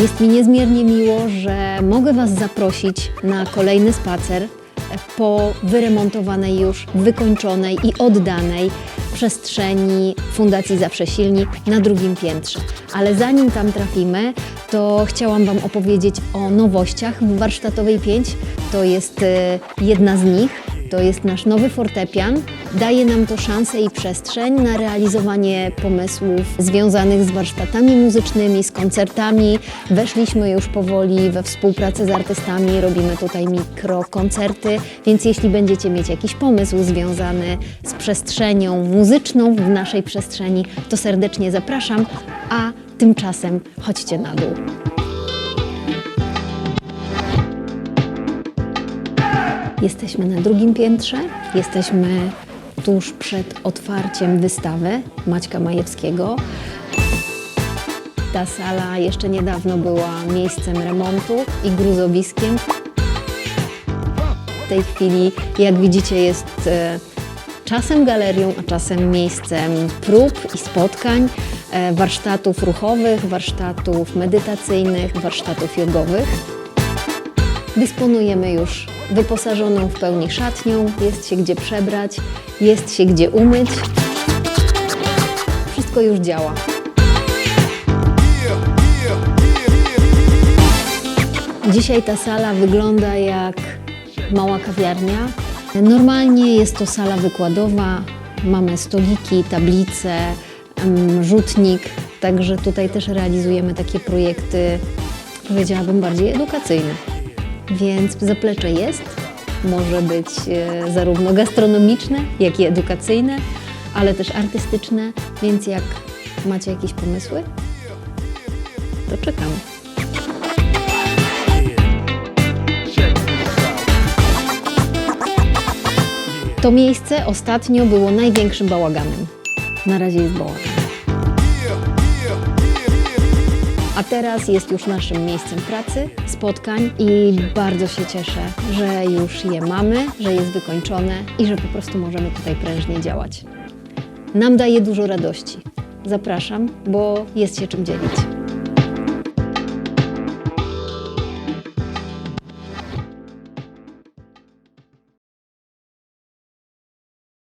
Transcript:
Jest mi niezmiernie miło, że mogę Was zaprosić na kolejny spacer po wyremontowanej już, wykończonej i oddanej przestrzeni Fundacji Zawsze Silni na drugim piętrze. Ale zanim tam trafimy, to chciałam Wam opowiedzieć o nowościach w Warsztatowej 5. To jest e, jedna z nich. To jest nasz nowy fortepian. Daje nam to szansę i przestrzeń na realizowanie pomysłów związanych z warsztatami muzycznymi, z koncertami. Weszliśmy już powoli we współpracę z artystami, robimy tutaj mikrokoncerty, więc jeśli będziecie mieć jakiś pomysł związany z przestrzenią muzyczną w naszej przestrzeni, to serdecznie zapraszam, a tymczasem chodźcie na dół. Jesteśmy na drugim piętrze, jesteśmy tuż przed otwarciem wystawy Maćka Majewskiego. Ta sala jeszcze niedawno była miejscem remontu i gruzowiskiem. W tej chwili, jak widzicie, jest e, czasem galerią, a czasem miejscem prób i spotkań, e, warsztatów ruchowych, warsztatów medytacyjnych, warsztatów jogowych. Dysponujemy już wyposażoną w pełni szatnią, jest się gdzie przebrać, jest się gdzie umyć. Wszystko już działa. Dzisiaj ta sala wygląda jak mała kawiarnia. Normalnie jest to sala wykładowa. Mamy stoliki, tablice, rzutnik, także tutaj też realizujemy takie projekty, powiedziałabym, bardziej edukacyjne. Więc zaplecze jest, może być e, zarówno gastronomiczne, jak i edukacyjne, ale też artystyczne, więc jak macie jakieś pomysły, to czekamy. To miejsce ostatnio było największym bałaganem. Na razie jest bałagan. A teraz jest już naszym miejscem pracy, spotkań i bardzo się cieszę, że już je mamy, że jest wykończone i że po prostu możemy tutaj prężnie działać. Nam daje dużo radości. Zapraszam, bo jest się czym dzielić.